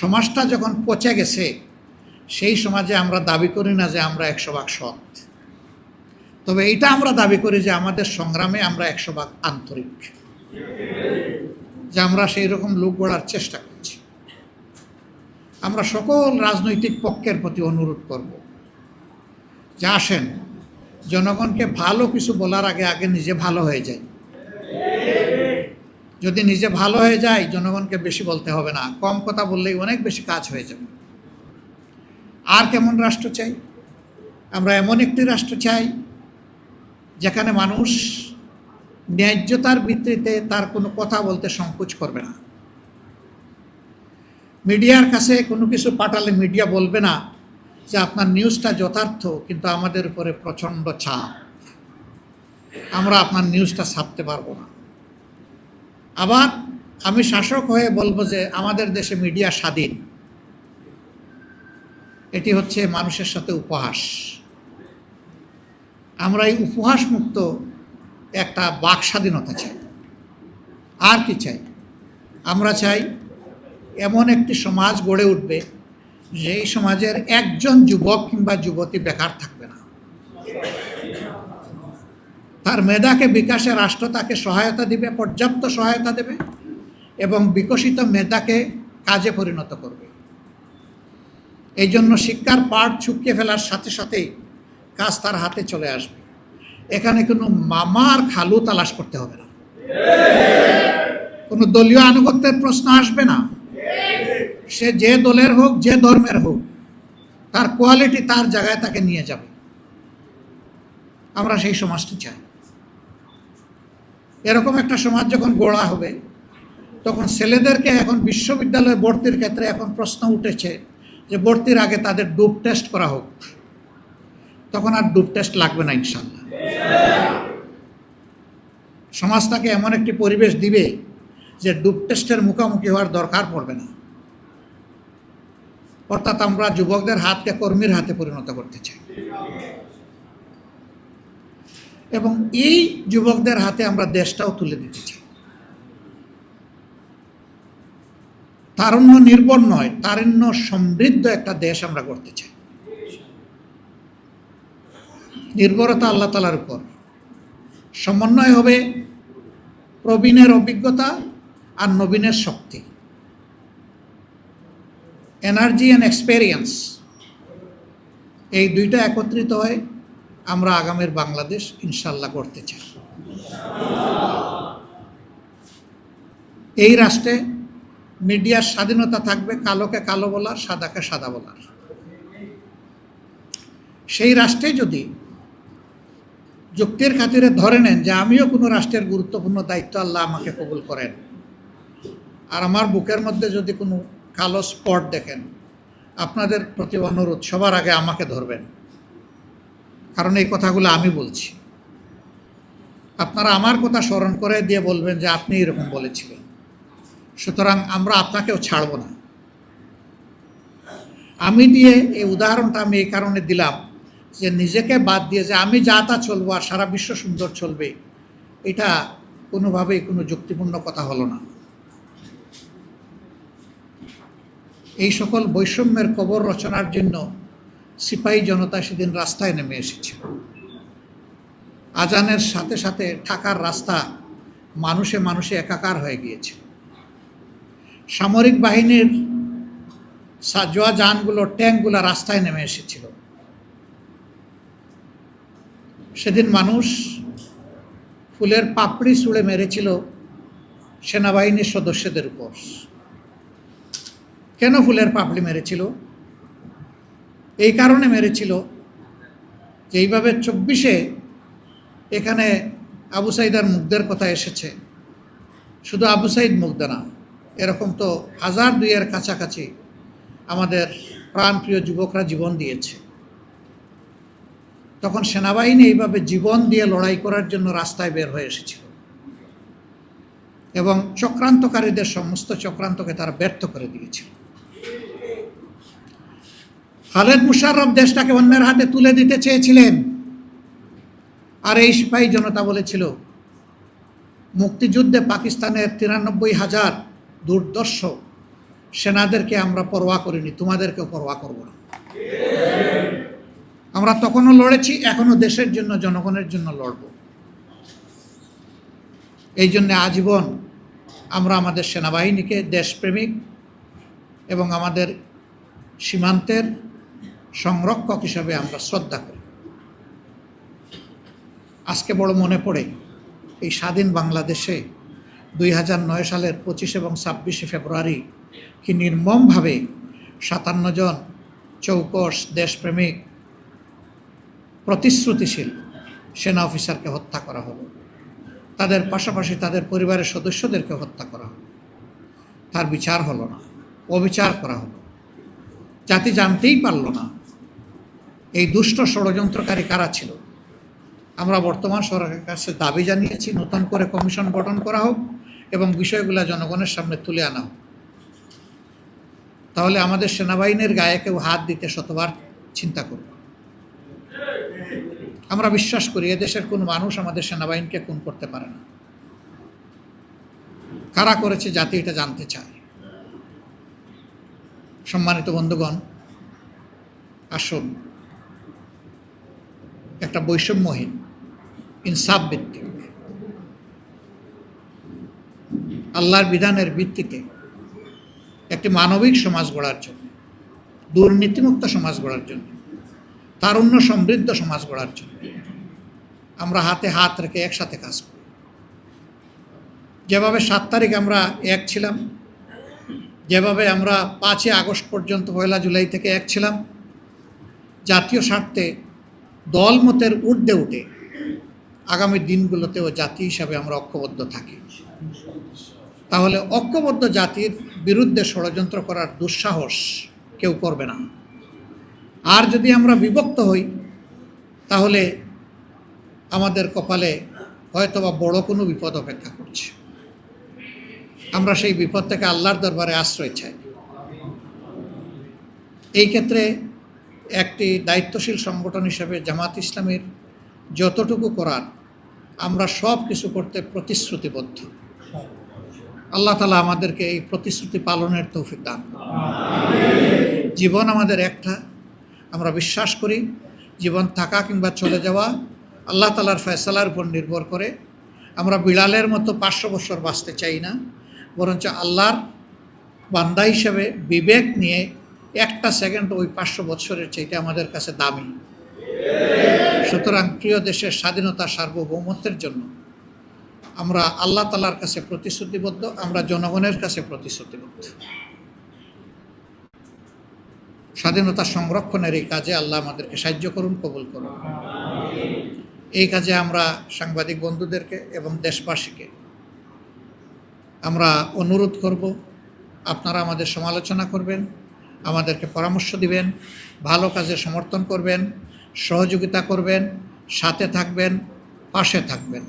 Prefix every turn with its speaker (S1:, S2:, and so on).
S1: সমাজটা যখন পচে গেছে, সেই সমাজে আমরা দাবি করি না যে আমরা একশো ভাগ সৎ। তবে এটা আমরা দাবি করি যে আমাদের সংগ্রামে আমরা একশো ভাগ আন্তরিক। যে আমরা সেই রকম লোক গড়ার চেষ্টা করছি। আমরা সকল রাজনৈতিক পক্ষের প্রতি অনুরোধ করব যে আসেন, জনগণকে ভালো কিছু বলার আগে আগে নিজে ভালো হয়ে যায় যদি নিজে ভালো হয়ে যায়, জনগণকে বেশি বলতে হবে না। কম কথা বললেই অনেক বেশি কাজ হয়ে যাবে। আর কেমন রাষ্ট্র চাই? আমরা এমন একটি রাষ্ট্র চাই, যেখানে মানুষ ন্যায্যতার ভিত্তিতে তার কোনো কথা বলতে সংকোচ করবে না। মিডিয়ার কাছে কোনো কিছু পাঠালে মিডিয়া বলবে না যে আপনার নিউজটা যথার্থ, কিন্তু আমাদের উপরে প্রচণ্ড চাপ। আমরা আপনার নিউজটা ছাপতে পারব না। আবার আমি শাসক হয়ে বলব যে আমাদের দেশে মিডিয়া স্বাধীন। এটি হচ্ছে মানুষের সাথে উপহাস। আমরা এই উপহাস মুক্ত একটা বাক স্বাধীনতা চাই। আর কি চাই? আমরা চাই এমন একটি সমাজ গড়ে উঠবে যেই সমাজের একজন যুবক কিংবা যুবতী বেকার থাকবে না। তার মেধাকে বিকাশে রাষ্ট্র তাকে সহায়তা দিবে, পর্যাপ্ত সহায়তা দেবে এবং বিকশিত মেধাকে কাজে পরিণত করবে। এই জন্য শিক্ষার পাঠ চুকিয়ে ফেলার সাথে সাথেই কাজ তার হাতে চলে আসবে। এখানে কোনো মামার খালু তালাশ করতে হবে না। কোনো দলীয় আনুগত্যের প্রশ্ন আসবে না। সে যে দলের হোক, যে ধর্মের হোক, তার কোয়ালিটি তার জায়গায় তাকে নিয়ে যাবে। আমরা সেই সমাজটি চাই। এরকম একটা সমাজ যখন গড়া হবে, তখন ছেলেদেরকে এখন বিশ্ববিদ্যালয়ে ভর্তির ক্ষেত্রে এখন প্রশ্ন উঠেছে যে ভর্তির আগে তাদের ডুব টেস্ট করা হোক। তখন আর ডুব টেস্ট লাগবে না ইনশাল্লাহ সমাজ তাকে এমন একটি পরিবেশ দিবে যে ডুব টেস্টের মুখোমুখি হওয়ার দরকার পড়বে না। অর্থাৎ আমরা যুবকদের হাতকে কর্মীর হাতে পরিণত করতে চাই। এবং এই যুবকদের হাতে আমরা দেশটাও তুলে দিতে চাই। তারুণ্য নির্ভর নয় তারুণ্য সমৃদ্ধ একটা দেশ আমরা করতে চাই। নির্ভরতা আল্লাহ তালার উপর। সমন্বয় হবে প্রবীণের অভিজ্ঞতা আর নবীনের শক্তি। এনার্জি অ্যান্ড এক্সপেরিয়েন্স এই দুইটা একত্রিত হয়ে আমরা আগামের বাংলাদেশ ইনশাল্লাহ করতে চাই। এই রাষ্ট্রে মিডিয়ার স্বাধীনতা থাকবে কালোকে কালো বলার, সাদাকে সাদা বলার। সেই রাষ্ট্রে যদি যুক্তির খাতিরে ধরে নেন যে আমিও কোনো রাষ্ট্রের গুরুত্বপূর্ণ দায়িত্ব আল্লাহ আমাকে কবুল করেন, আর আমার বুকের মধ্যে যদি কোনো কালো স্পট দেখেন, আপনাদের প্রতি অনুরোধ সবার আগে আমাকে ধরবেন। কারণ এই কথাগুলো আমি বলছি। আপনারা আমার কথা স্মরণ করে দিয়ে বলবেন যে আপনি এরকম বলেছিলেন। সুতরাং আমরা আপনাকেও ছাড়ব না। আমি দিয়ে এই উদাহরণটা আমি এই কারণে দিলাম যে নিজেকে বাদ দিয়ে যে আমি যা তা চলবো আর সারা বিশ্ব সুন্দর চলবে, এটা কোনোভাবেই কোনো যুক্তিপূর্ণ কথা হলো না। এই সকল বৈষম্যের কবর রচনার জন্য সিপাহী জনতা সেদিন রাস্তায় নেমে এসেছিল। আজানের সাথে সাথে ঢাকার রাস্তা মানুষে মানুষে একাকার হয়ে গিয়েছিল। সামরিক বাহিনীর সাজোয়া যানগুলো, ট্যাঙ্কগুলো রাস্তায় নেমে এসেছিল। সেদিন মানুষ ফুলের পাপড়ি ছুঁড়ে মেরেছিল সেনাবাহিনীর সদস্যদের উপর। কেন ফুলের পাপড়ি মেরেছিল? এই কারণে মেরেছিল যে এইভাবে চব্বিশে এখানে আবু সাইদার মুগ্ধের কথা এসেছে। শুধু আবু সাইদ মুগ্ধ না, এরকম তো হাজার দুইয়ের কাছাকাছি আমাদের প্রাণপ্রিয় যুবকরা জীবন দিয়েছে। তখন সেনাবাহিনী এইভাবে জীবন দিয়ে লড়াই করার জন্য রাস্তায় বের হয়ে এসেছিল। এবং চক্রান্তকারীদের সমস্ত চক্রান্তকে তারা ব্যর্থ করে দিয়েছিল। খালেদ মুশাররফ দেশটাকে অন্যের হাতে তুলে দিতে চেয়েছিলেন। আর এই সিপাহী জনতা বলেছিল, মুক্তিযুদ্ধে পাকিস্তানের তিরানব্বই হাজার দুর্দর্শ সেনাদেরকে আমরা পরোয়া করিনি, তোমাদেরকেও পরোয়া করব না। আমরা তখনও লড়েছি এখনও দেশের জন্য, জনগণের জন্য লড়ব। এই জন্যে আজীবন আমরা আমাদের সেনাবাহিনীকে দেশপ্রেমিক এবং আমাদের সীমান্তের সংরক্ষক হিসাবে আমরা শ্রদ্ধা করি। আজকে বড় মনে পড়ে, এই স্বাধীন বাংলাদেশে দুই নয় সালের পঁচিশ এবং ছাব্বিশে ফেব্রুয়ারি কি নির্মমভাবে সাতান্ন জন চৌকস, দেশপ্রেমিক, প্রতিশ্রুতিশীল সেনা অফিসারকে হত্যা করা হলো। তাদের পাশাপাশি তাদের পরিবারের সদস্যদেরকে হত্যা করা হলো। তার বিচার হলো না, অবিচার করা হলো। জাতি জানতেই পারল না এই দুষ্ট ষড়যন্ত্রকারী কারা ছিল? আমরা বর্তমান সরকারের কাছে দাবি জানিয়েছি, নতুন করে কমিশন গঠন করা হোক এবং বিষয়গুলো জনগণের সামনে তুলে আনা হোক। তাহলে আমাদের সেনাবাহিনীর গায়ে কেউ হাত দিতে শতবার চিন্তা করবে আমরা বিশ্বাস করি এদেশের কোনো মানুষ আমাদের সেনাবাহিনীকে খুন করতে পারে না। কারা করেছে জাতি এটা জানতে চায়। সম্মানিত বন্ধুগণ, আসুন একটা বৈষম্যহীন, ইনসাফ ভিত্তিক। আল্লাহর বিধানের ভিত্তিতে একটি মানবিক সমাজ গড়ার জন্য, দুর্নীতিমুক্ত সমাজ গড়ার জন্য, তারুণ্য সমৃদ্ধ সমাজ গড়ার জন্য আমরা হাতে হাত রেখে একসাথে কাজ করি। যেভাবে সাত তারিখ আমরা এক ছিলাম, যেভাবে আমরা পাঁচই আগস্ট পর্যন্ত পয়লা জুলাই থেকে এক ছিলাম, জাতীয় স্বার্থে দলমতের ঊর্ধ্বে উঠে আগামী দিনগুলোতেও জাতি হিসাবে আমরা ঐক্যবদ্ধ থাকি। তাহলে ঐক্যবদ্ধ জাতির বিরুদ্ধে ষড়যন্ত্র করার দুঃসাহস কেউ করবে না। আর যদি আমরা বিভক্ত হই, তাহলে আমাদের কপালে হয়তোবা বড় কোনো বিপদ অপেক্ষা করছে। আমরা সেই বিপদ থেকে আল্লাহর দরবারে আশ্রয় চাই। এই ক্ষেত্রে একটি দায়িত্বশীল সংগঠন হিসেবে জামাত ইসলামের যতটুকু করার আমরা সব কিছু করতে প্রতিশ্রুতিবদ্ধ। আল্লাহ তালা আমাদেরকে এই প্রতিশ্রুতি পালনের তৌফিক দান জীবন আমাদের একটা আমরা বিশ্বাস করি জীবন থাকা কিংবা চলে যাওয়া আল্লাহ তালার ফয়সালার উপর নির্ভর করে। আমরা বিড়ালের মতো পাঁচশো বছর বাঁচতে চাই না বরঞ্চ আল্লাহর বান্দা হিসেবে বিবেক নিয়ে একটা সেকেন্ড ওই পাঁচশো বছরের চাইতে আমাদের কাছে দামি। সুতরাং প্রিয় দেশের স্বাধীনতা সার্বভৌমত্বের জন্য আমরা আল্লাহ তালার কাছে প্রতিশ্রুতিবদ্ধ, আমরা জনগণের কাছে প্রতিশ্রুতিবদ্ধ। স্বাধীনতা সংরক্ষণের এই কাজে আল্লাহ আমাদেরকে সাহায্য করুন, কবুল করুন। এই কাজে আমরা সাংবাদিক বন্ধুদেরকে এবং দেশবাসীকে আমরা অনুরোধ করব, আপনারা আমাদের সমালোচনা করবেন আমাদেরকে পরামর্শ দিবেন ভালো কাজে সমর্থন করবেন সহযোগিতা করবেন সাথে থাকবেন পাশে থাকবেন।